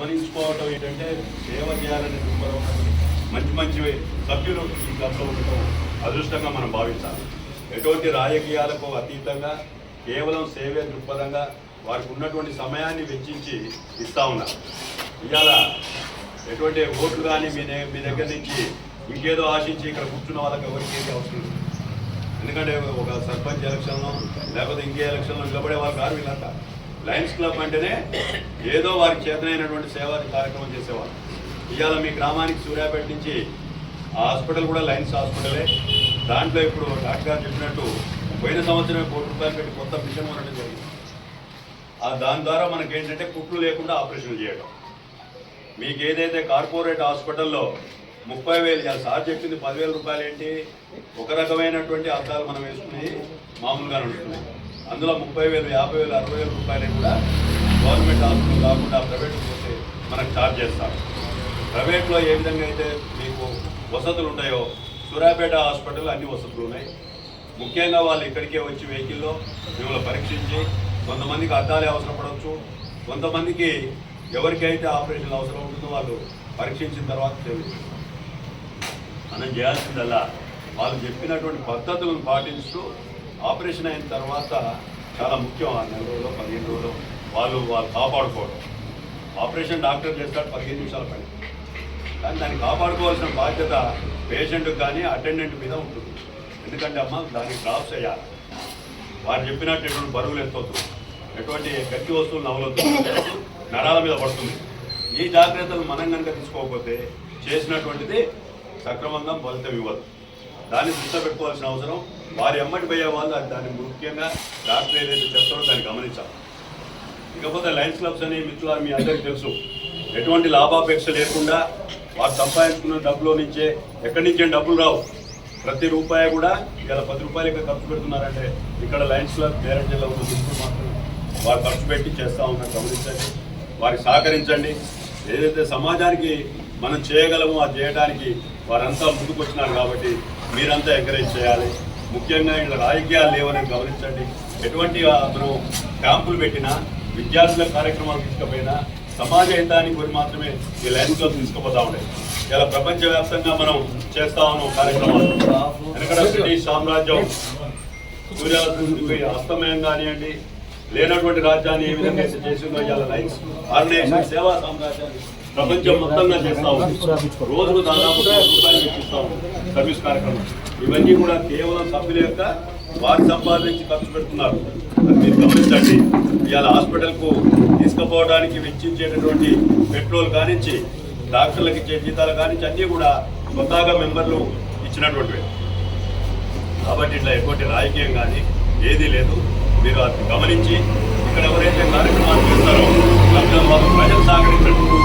గమనించుకోవటం ఏంటంటే సేవ చేయాలనే దృక్పథం మంచి మంచి సభ్యులు ఈ క్లబ్లో ఉండటం అదృష్టంగా మనం భావించాలి. ఎటువంటి రాజకీయాలకు అతీతంగా కేవలం సేవే దృక్పథంగా వారికి ఉన్నటువంటి సమయాన్ని వెచ్చించి ఇస్తా ఉన్నారు. ఇవాళ ఎటువంటి ఓట్లు కానీ మీ మీ దగ్గర నుంచి ఇంకేదో ఆశించి ఇక్కడ కూర్చున్న వాళ్ళకి ఎవరికి ఏది అవసరం లేదు. ఎందుకంటే ఒక సర్పంచ్ ఎలక్షన్లో లేకపోతే ఇంకే ఎలక్షన్లో నిలబడే వాళ్ళు కాదు వీళ్ళంతా. లయన్స్ క్లబ్ అంటేనే ఏదో వారికి చేతనైనటువంటి సేవా కార్యక్రమం చేసేవారు. ఇవాళ మీ గ్రామానికి సూర్యాపేట నుంచి ఆ హాస్పిటల్ కూడా లయన్స్ హాస్పిటలే. దాంట్లో ఇప్పుడు డాక్టర్ గారు చెప్పినట్టు పోయిన సంవత్సరం కోటి రూపాయలు పెట్టి కొత్త మిషన్ ఉండడం జరిగింది. ఆ దాని ద్వారా మనకి ఏంటంటే కుట్లు లేకుండా ఆపరేషన్ చేయడం మీకు ఏదైతే కార్పొరేట్ హాస్పిటల్లో ముప్పై వేలు ఇవాళ సార్ చెప్పింది పదివేల రూపాయలు ఏంటి ఒక రకమైనటువంటి అర్థాలు మనం వేసుకుని మామూలుగా ఉంటున్నాయి అందులో ముప్పై వేలు యాభై వేలు అరవై వేల రూపాయలు కూడా గవర్నమెంట్ హాస్పిటల్ కాకుండా ప్రైవేట్ పోతే మనకు ఛార్జ్ చేస్తారు. ప్రైవేట్లో ఏ విధంగా అయితే మీకు వసతులు ఉంటాయో సూర్యాపేట హాస్పిటల్ అన్ని వసతులు ఉన్నాయి. ముఖ్యంగా వాళ్ళు ఇక్కడికే వచ్చి వెహికల్లో మిమ్మల్ని పరీక్షించి కొంతమందికి అద్దాలే అవసరపడవచ్చు కొంతమందికి ఎవరికైతే ఆపరేషన్ అవసరం ఉంటుందో వాళ్ళు పరీక్షించిన తర్వాత తెలియజేస్తారు మనం చేయాల్సిందల్లా వాళ్ళు చెప్పినటువంటి పద్ధతులను పాటిస్తూ ఆపరేషన్ అయిన తర్వాత చాలా ముఖ్యం ఆ నెల రోజులు పదిహేను రోజులు. వాళ్ళు వాళ్ళు కాపాడుకోవడం. ఆపరేషన్ డాక్టర్ చేస్తాడు పదిహేను నిమిషాల పని. కానీ దాన్ని కాపాడుకోవాల్సిన బాధ్యత పేషెంట్ కానీ అటెండెంట్ మీద ఉంటుంది. ఎందుకంటే అమ్మ దానికి డ్రాప్స్ చేయాలి. వారు చెప్పినట్టు ఎటువంటి బరువులు ఎత్తొద్దు ఎటువంటి గట్టి వస్తువులు నవలొద్దు. నరాల మీద పడుతుంది. ఈ జాగ్రత్తలు మనం కనుక తీసుకోకపోతే చేసినటువంటిది సక్రమంగా ఫలితం ఇవ్వదు. దాన్ని దృష్టి పెట్టుకోవాల్సిన అవసరం. వారి ఎమ్మటి పోయే వాళ్ళు అది దాన్ని ముఖ్యంగా డాక్టర్ ఏదైతే చెప్తారో దాన్ని గమనించాలి. ఇకపోతే లయన్స్ క్లబ్స్ అని మిత్రులు మీ అందరికీ తెలుసు ఎటువంటి లాభాపేక్ష లేకుండా వారు సంపాదించుకున్న డబ్బులో నుంచే ఎక్కడి నుంచే డబ్బులు రావు. ప్రతి రూపాయి కూడా ఇలా పది రూపాయలు ఇక్కడ ఖర్చు పెడుతున్నారంటే ఇక్కడ లయన్స్ క్లబ్ పేరెంట్లో ఉన్న మిత్రులు మాత్రం వారు ఖర్చు పెట్టి చేస్తూ ఉన్నారు గమనించండి. వారికి సహకరించండి. ఏదైతే సమాజానికి మనం చేయగలమో అది చేయడానికి వారంతా ముందుకు వచ్చినారు కాబట్టి మీరంతా ఎంకరేజ్ చేయాలి. ముఖ్యంగా ఇలా రాజకీయాలు లేవని గమనించండి. ఎటువంటి మనం క్యాంపులు పెట్టినా విద్యార్థుల కార్యక్రమాలు తీసుకుపోయినా సమాజ హితాన్ని కోరి మాత్రమే ఈ లైన్ తీసుకుపోతా ఉండే ఇలా ప్రపంచవ్యాప్తంగా మనం చేస్తా ఉన్నాం కార్యక్రమాలు వెనకడ బ్రిటిష్ సామ్రాజ్యం. సూర్యాస్తమయం అస్తమయం కానివ్వండి లేనటువంటి రాజ్యాన్ని ఏ విధంగా చేసిందో ఇవాళ లైన్స్ ఆర్గనైజేషన్ సేవా సామ్రాజ్యాన్ని ప్రపంచం మొత్తంగా చేస్తా ఉంది. రోజుకు దాదాపు రూపాయలు వెచ్చిస్తా ఉంది సర్వీస్ కార్యక్రమం. ఇవన్నీ కూడా కేవలం సభ్యుల యొక్క వారి సంపాదించి ఖర్చు పెడుతున్నారు. మీరు గమనించండి. ఇవాళ హాస్పిటల్కు తీసుకుపోవడానికి వెచ్చించేటటువంటి పెట్రోల్ కానించి డాక్టర్లకు ఇచ్చే జీతాలు కానించి అన్నీ కూడా స్వతహాగా మెంబర్లు ఇచ్చినటువంటివి. కాబట్టి ఇట్లా ఎటువంటి రాజకీయం కానీ ఏదీ లేదు. గమనించి ఇక్కడ ఎవరైతే కార్యక్రమాలు చేస్తారో ప్రజలు సహకరించడం.